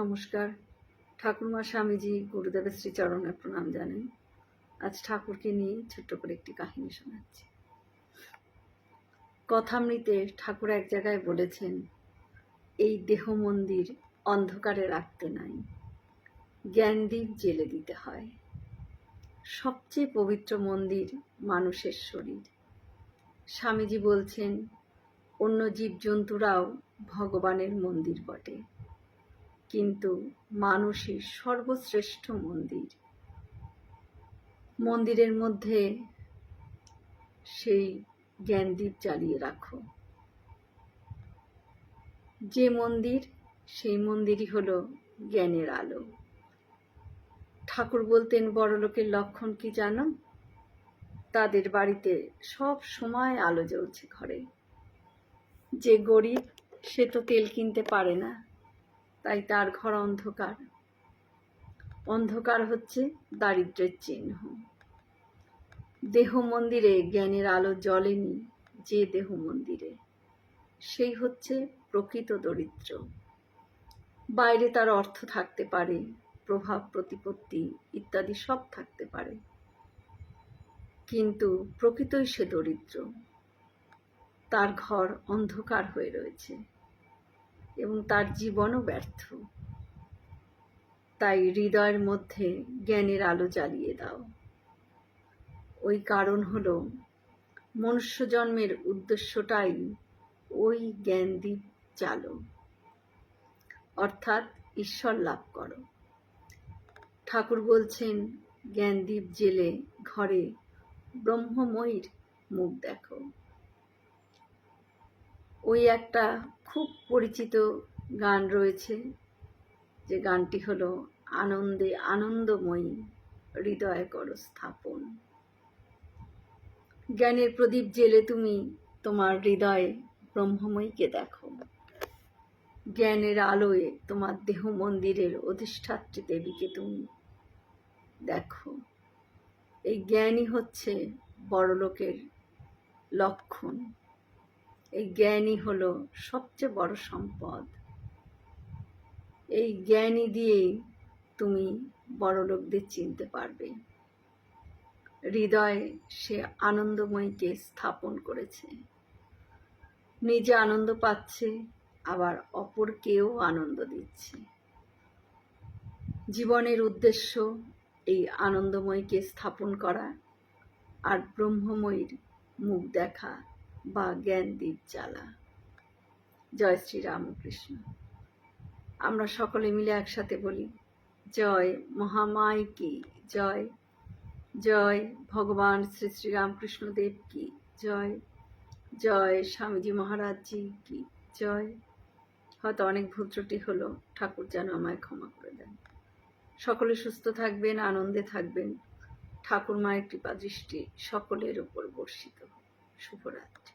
নমস্কার। ঠাকুরমা স্বামীজি গুরুদেবের শ্রীচরণে প্রণাম জানেন। আজ ঠাকুরকে নিয়ে ছোট্ট করে একটি কাহিনী শোনাচ্ছি। কথামৃতে ঠাকুর এক জায়গায় বলেছেন, এই দেহ মন্দির অন্ধকারে রাখতে নাই, জ্ঞানদীপ জেলে দিতে হয়। সবচেয়ে পবিত্র মন্দির মানুষের শরীর। স্বামীজি বলছেন, অন্য জীবজন্তুরাও ভগবানের মন্দির বটে। কিন্তু মানুষই সর্বশ্রেষ্ঠ মন্দির। মন্দিরের মধ্যে সেই জ্ঞানদীপ জ্বালিয়ে রাখো। যে মন্দির, সেই মন্দিরই হলো জ্ঞানের আলো। ঠাকুর বলতেন, বড়লোকের লক্ষণ কি জানো? তাদের বাড়িতে সব সময় আলো জ্বলছে ঘরে। যে গরিব, সে তো তেল কিনতে পারে না। তাই তার ঘর অন্ধকার। অন্ধকার হচ্ছে দারিদ্র্যের চিহ্ন। দেহ মন্দিরে জ্ঞানের আলো জ্বলেনি যে দেহ মন্দিরে সেই হচ্ছে প্রকৃত দরিদ্র। বাইরে তার অর্থ থাকতে পারে, প্রভাব, প্রতিপত্তি ইত্যাদি সব থাকতে পারে। কিন্তু প্রকৃতই সে দরিদ্র। তার ঘর অন্ধকার হয়ে রয়েছে। এবং তার জীবনও ব্যর্থ। তাই হৃদয়ের মধ্যে জ্ঞানের আলো জ্বালিয়ে দাও। ওই কারণ হল, মনুষ্য জন্মের উদ্দেশ্যটাই ওই জ্ঞানদীপ চালো। অর্থাৎ ঈশ্বর লাভ করো। ঠাকুর বলছেন জ্ঞানদীপ জেলে ঘরে ব্রহ্মময়ীর মুখ দেখো। ওই একটা খুব পরিচিত গান রয়েছে, যে গানটি হলো আনন্দে আনন্দময়ী হৃদয় করো স্থাপন। জ্ঞানের প্রদীপ জেলে তুমি তোমার হৃদয়ে ব্রহ্মময়ীকে দেখো। জ্ঞানের আলোয় তোমার দেহ মন্দিরের অধিষ্ঠাত্রী দেবীকে তুমি দেখো। এই জ্ঞানই হচ্ছে বড়লোকের লক্ষণ। এই জ্ঞানই হলো সবচেয়ে বড় সম্পদ। এই জ্ঞানই দিয়েই তুমি বড়লোকদের চিনতে পারবে। হৃদয়ে সে আনন্দময়ীকে স্থাপন করেছে। নিজে আনন্দ পাচ্ছে, আবার অপরকেও আনন্দ দিচ্ছে। জীবনের উদ্দেশ্য এই আনন্দময়ীকে স্থাপন করা আর ব্রহ্মময়ীর মুখ দেখা। বা জ্ঞানদীপ জ্বালা। জয় শ্রী রামকৃষ্ণ। আমরা সকলে মিলে একসাথে বলি, জয় মহামায় কি? জয়। জয় ভগবান শ্রী শ্রী রামকৃষ্ণ দেব কি? জয়। জয় স্বামীজি মহারাজজি কি? জয়। হয়তো অনেক ভুল ত্রুটি হলো, ঠাকুর যেন আমায় ক্ষমা করে দেন। সকলে সুস্থ থাকবেন, আনন্দে থাকবেন। ঠাকুর মায়ের কৃপা দৃষ্টি সকলের উপর বর্ষিত। শুভরাত্রি।